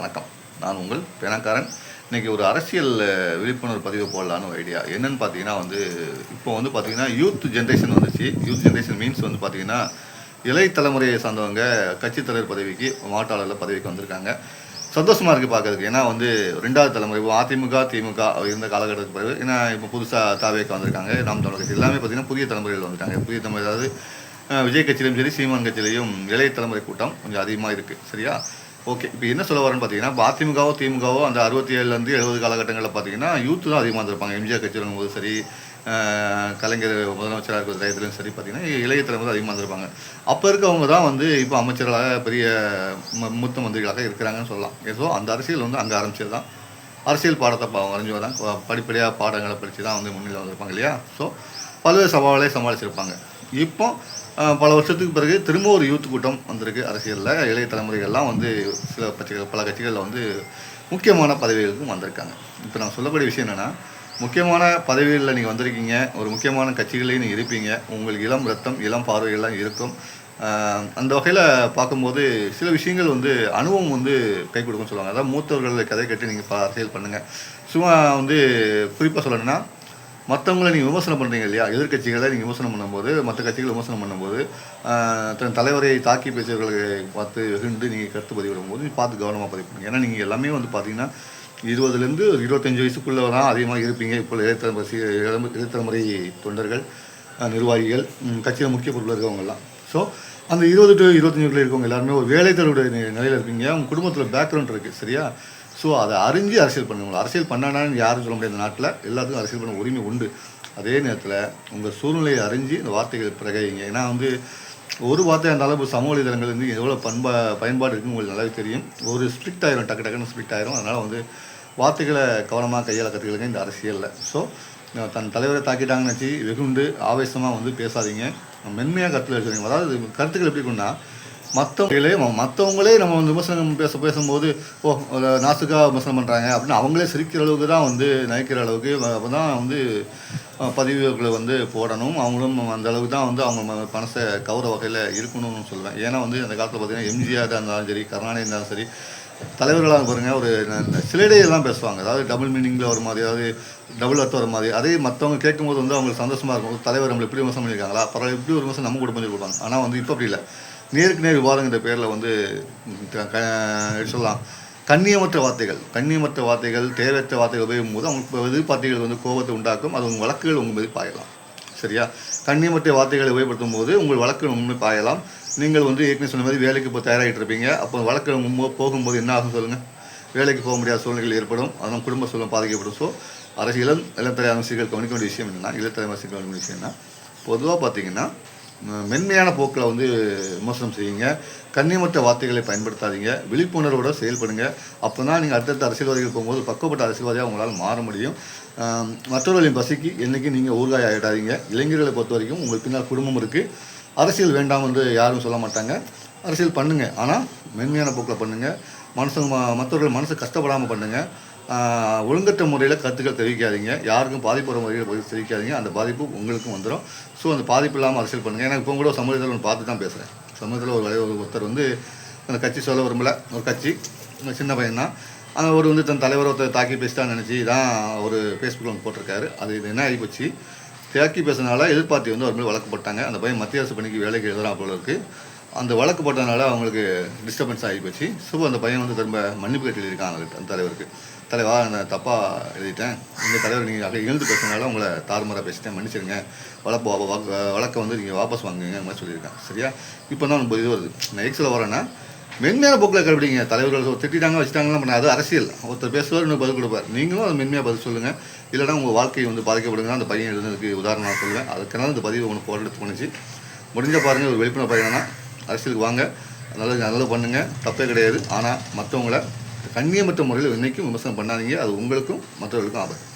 வணக்கம். நான் உங்கள் பேனாக்காரன். இன்னைக்கு ஒரு அரசியல் விழிப்புணர்வு பதிவு போடலான்னு ஒரு ஐடியா என்னன்னு பார்த்தீங்கன்னா வந்து இப்போ வந்து பார்த்தீங்கன்னா யூத் ஜென்ரேஷன் வந்துச்சு யூத் ஜென்ரேஷன் மீன்ஸ் வந்து பார்த்தீங்கன்னா இளைய தலைமுறையை சார்ந்தவங்க கட்சித் தலைவர் பதவிக்கு மாவட்டாளர்கள் பதவிக்கு வந்திருக்காங்க. சந்தோஷமாக இருக்குது பார்க்கறதுக்கு ஏன்னா வந்து ரெண்டாவது தலைமுறை இப்போ அதிமுக திமுக இருந்த காலகட்டத்துக்கு பிறகு ஏன்னா இப்போ புதுசாக தாவேக்கு வந்திருக்காங்க. நாம் தமிழர் கட்சி. எல்லாமே பார்த்தீங்கன்னா புதிய தலைமுறையில் வந்துட்டாங்க. புதிய தலைமுறை அதாவது விஜய் கட்சியிலும் சரி சீமான் கட்சியிலையும் இளைய தலைமுறை கூட்டம் கொஞ்சம் அதிகமாக இருக்குது சரியா? ஓகே இப்போ என்ன சொல்ல வரேன்னு பார்த்தீங்கன்னா இப்போ அதிமுகவோ திமுகவோ அந்த அறுபத்தி ஏழுலேருந்து எழுபது காலகட்டங்களில் பார்த்தீங்கன்னா யூத்து தான் அதிகமாக இருந்திருப்பாங்க. எம்ஜிஆர் கட்சியிலும் போது சரி கலைஞர் முதலமைச்சராக இருக்கிற டயத்துலையும் சரி பார்த்தீங்கன்னா இளைய தலைமுறை அதிகமாக இருந்திருப்பாங்க. அப்போ இருக்கவங்க தான் வந்து இப்போ அமைச்சர்களாக பெரிய ம- மூத்த மந்திரிகளாக இருக்கிறாங்கன்னு சொல்லலாம். ஸோ அந்த அரசியல் வந்து அங்கே ஆரம்பிச்சது தான். அரசியல் பாடத்தை வரைஞ்சி வரைஞ்சு படிப்படியாக பாடங்களை படித்து தான் வந்து முன்னிலை வந்திருப்பாங்க இல்லையா? ஸோ பல்வேறு சவாலை சமாளிச்சிருப்பாங்க. இப்போ பல வருஷத்துக்கு பிறகு திரும்ப ஒரு யூத் கூட்டம் வந்திருக்கு அரசியலில். இளைய தலைமுறைகள்லாம் வந்து சில கட்சிகள் பல கட்சிகளில் வந்து முக்கியமான பதவிகளுக்கும் வந்திருக்காங்க. இப்போ நான் சொல்லக்கூடிய விஷயம் என்னென்னா முக்கியமான பதவிகளில் நீங்கள் வந்திருக்கீங்க ஒரு முக்கியமான கட்சிகளையும் நீங்கள் இருப்பீங்க உங்களுக்கு இளம் ரத்தம் இளம் பார்வைகள்லாம் இருக்கும். அந்த வகையில் பார்க்கும்போது சில விஷயங்கள் வந்து அனுபவம் வந்து கை கொடுக்கும்னு சொல்லுவாங்க. அதாவது மூத்தவர்களை கதை கட்டி நீங்கள் அரசியல் பண்ணுங்கள் சும்மா வந்து குறிப்பாக சொல்லணும்னா மற்றவங்களை நீங்கள் விமர்சனம் பண்ணுறீங்க இல்லையா? எதிர்கட்சிகளை நீங்கள் விமர்சனம் பண்ணும்போது மற்ற கட்சிகளை விமர்சனம் பண்ணும்போது தன் தலைவரை தாக்கி பேசியவர்களை பார்த்து வெகுண்டு நீங்கள் கருத்து பதிவிடும்போது நீ பார்த்து கவனமாக பதிவு பண்ணுங்கள் ஏன்னா நீங்கள் எல்லாமே வந்து பார்த்தீங்கன்னா இருபதுலேருந்து ஒரு இருபத்தஞ்சு வயசுக்குள்ளே தான் அதிகமாக இருப்பீங்க. இப்போ இளையத்தலைமுறை சி- இளையத்தலைமுறை தொண்டர்கள் நிர்வாகிகள் கட்சியில் முக்கிய பொருள் இருக்கவங்கலாம் ஸோ அந்த இருபது டு இருபத்தஞ்சுக்குள்ள இருக்கவங்க எல்லாருமே ஒரு வேலைத்தலுடைய நிலையில் இருப்பீங்க உங்கள் குடும்பத்தில் பேக்ரவுண்ட் இருக்குது சரியா? ஸோ அதை அறிஞ்சு அரசியல் பண்ணுங்க. அரசியல் பண்ணானான்னு யாரும் சொல்ல முடியாது. நாட்டில் எல்லாத்துக்கும் அரசியல் பண்ண உரிமை உண்டு. அதே நேரத்தில் உங்கள் சூழ்நிலையை அறிஞ்சு இந்த வார்த்தைகள் பிரகைங்க ஏன்னா வந்து ஒரு வார்த்தை இருந்தாலும் இப்போ சமூக வலைதளங்கள் வந்து எவ்வளோ பண்பா பயன்பாடு இருக்குன்னு உங்களுக்கு நல்லாவே தெரியும். ஒரு ஸ்ட்ரிக்ட் ஆயிரும் டக்கு டக்குன்னு ஸ்ட்ரிக்ட் ஆயிரும். அதனால் வந்து வார்த்தைகளை கவனமாக கையால் கற்றுக்கலுங்க இந்த அரசியலில். ஸோ தன் தலைவரை தாக்கிட்டாங்கன்னு வச்சு வெகுண்டு ஆவேசமாக வந்து பேசாதீங்க. மென்மையாக கருத்தில் வச்சுருங்க அதாவது கருத்துக்கள் எப்படி இருக்குன்னா மற்றவங்களே மற்றவங்களே நம்ம வந்து விமர்சனம் பேச பேசும்போது ஓ நாசுக்காக விமர்சனம் பண்ணுறாங்க அப்படின்னு அவங்களே சிரிக்கிற அளவுக்கு தான் வந்து நினைக்கிற அளவுக்கு அப்போ தான் வந்து பதிவுகளை வந்து போடணும். அவங்களும் அந்த அளவுக்கு தான் வந்து அவங்க மனசை கௌர வகையில் இருக்கணும்னு சொல்லுவேன் ஏன்னா வந்து அந்த காலத்தில் பார்த்தீங்கன்னா எம்ஜிஆர் இருந்தாலும் சரி கருணாநிதி இருந்தாலும் சரி தலைவர்களாக பாருங்கள் ஒரு சிலடையெல்லாம் பேசுவாங்க. அதாவது டபுள் மீனிங்கில் வர மாதிரி அதாவது டபுள் அர்த்தம் வர மாதிரி. அதே மற்றவங்க கேட்கும்போது வந்து அவங்களுக்கு சந்தோஷமாக இருக்கும். தலைவர் நம்மளை இப்படி விமர்சனம் பண்ணியிருக்காங்களா? பரவாயில்ல இப்படி ஒரு விமர்சனம் நம்ம கூட பண்ணி கொடுப்பாங்க. ஆனால் வந்து இப்போ அப்படி இல்லை. நேருக்கு நேர் விவாதங்கிற பேரில் வந்து சொல்லலாம். கண்ணியமற்ற வார்த்தைகள் கண்ணியமற்ற வார்த்தைகள் தேவையற்ற வார்த்தைகள் உபயோகம் போது அவங்க எதிர்பார்த்தைகள் வந்து கோபத்தை உண்டாக்கும் அது உங்கள் வழக்குகள் உங்கள் மீது பாயலாம். சரியா? கண்ணியமற்ற வார்த்தைகளை உபயோகப்படுத்தும் போது உங்கள் வழக்கு உண்மை பாயலாம். நீங்கள் வந்து ஏற்கனவே சொன்ன மாதிரி வேலைக்கு இப்போ தயாராகிட்டு இருப்பீங்க. அப்போ வழக்கு முன்பு போகும்போது என்ன ஆகும் சொல்லுங்கள் வேலைக்கு போக முடியாத சூழ்நிலைகள் ஏற்படும். அதனால் குடும்ப சூழல் பாதிக்கப்படும். ஸோ அரசியலும் இளத்தலை அரசியல் கவனிக்க வேண்டிய விஷயம் என்னன்னா இளத்தலை அரசியல் கவனிக்க வேண்டிய விஷயம்னா பொதுவாக பார்த்தீங்கன்னா மென்மையான போக்கில் வந்து விமர்சனம் செய்யுங்க. கண்ணியமற்ற வார்த்தைகளை பயன்படுத்தாதீங்க. விழிப்புணர்வோட செயல்படுங்க. அப்போ தான் நீங்கள் அடுத்தடுத்த அரசியல்வாதிகள் போகும்போது பக்குவப்பட்ட அரசியல்வாதியாக உங்களால் மாற முடியும். மற்றவர்களின் பசிக்கு என்றைக்கும் நீங்கள் ஊர்காய் ஆகிடாதீங்க இளைஞர்களை பொறுத்த வரைக்கும் உங்களுக்கு பின்னால் குடும்பம் இருக்குது அரசியல் வேண்டாம் என்று யாரும் சொல்ல மாட்டாங்க. அரசியல் பண்ணுங்கள் ஆனால் மென்மையான போக்கில் பண்ணுங்கள் மனசு ம- மற்றவர்கள் மனசு கஷ்டப்படாமல் பண்ணுங்கள் ஒழுங்கற்ற முறையில் கருத்துக்கள் தெரிவிக்காதீங்க. யாருக்கும் பாதிப்பு வர முறையில் தெரிவிக்காதீங்க. அந்த பாதிப்பு உங்களுக்கும் வந்துடும் ஸோ அந்த பாதிப்பு இல்லாமல் அரசியல் பண்ணுங்கள் ஏன்னா இப்போ கூட சமூகத்தில் ஒன்று பார்த்து தான் பேசுகிறேன் சமூகத்தில் ஒரு ஒருத்தர் வந்து அந்த கட்சி சொல்ல விரும்பல. ஒரு கட்சி சின்ன பையன் தான் அவர் ஒரு வந்து தன் தலைவர் ஒருத்தர் தாக்கி பேசிட்டான்னு நினச்சி தான் ஒரு ஃபேஸ்புக்கில் வந்து போட்டிருக்காரு. அது இது என்ன ஆகி போச்சு தேக்கி பேசுனால எதிர்பார்த்தி வந்து அவர் மேலே வழக்கப்பட்டாங்க அந்த பையன் மத்திய அரசு பணிக்கு வேலைக்கு எழுதுறான் போல இருக்குது அந்த வழக்கு போட்டதுனால அவங்களுக்கு டிஸ்டர்பன்ஸ் ஆகி போச்சு. ஸோ அந்த பையன் வந்து திரும்ப மன்னிப்பு கேட்டு எழுதியிருக்கான் அந்த தலைவருக்கு. தலைவா நான் தப்பாக எழுதிட்டேன். இந்த தலைவர் நீங்கள் அதை இழுந்து பேசுனால உங்களை தாறுமாறாக பேசிட்டேன். மன்னிச்சிருங்க. வழக்கு வா- வழக்கை வந்து நீங்கள் வாபஸ் வாங்குங்க மாதிரி சொல்லியிருக்கேன். சரியா? இப்போ தான் நம்ம இது வருது. நான் எக்ஸில் வரேன்னா மென்மையான போக்கில் கடைபிடிங்க. தலைவர்கள் திட்டாங்க திட்டிட்டாங்க வச்சுட்டாங்கலாம் பண்ண அது அரசியல். ஒருத்தர் பேசுவார் இன்னும் பதில் கொடுப்பார். நீங்களும் அது மென்மையாக பதில் சொல்லுங்கள் இல்லைனா உங்கள் வாழ்க்கை வந்து பாதிக்கப்படுங்க அந்த பையன் எழுதுனதுக்கு உதாரணமாக நான் சொல்லுவேன் அதுக்கெல்லாம் இந்த பதிவு ஒன்று போராட்டத்து பண்ணுச்சு முடிஞ்ச பாருங்கள் ஒரு விழிப்புணர்வு பையனா அரசியலுக்கு வாங்க. நல்லது நல்லது பண்ணுங்கள் தப்பே கிடையாது. ஆனால் மற்றவங்கள கண்ணியமற்ற முறையில் என்றைக்கும் விமர்சனம் பண்ணாதீங்க. அது உங்களுக்கும் மற்றவர்களுக்கும் ஆபத்து.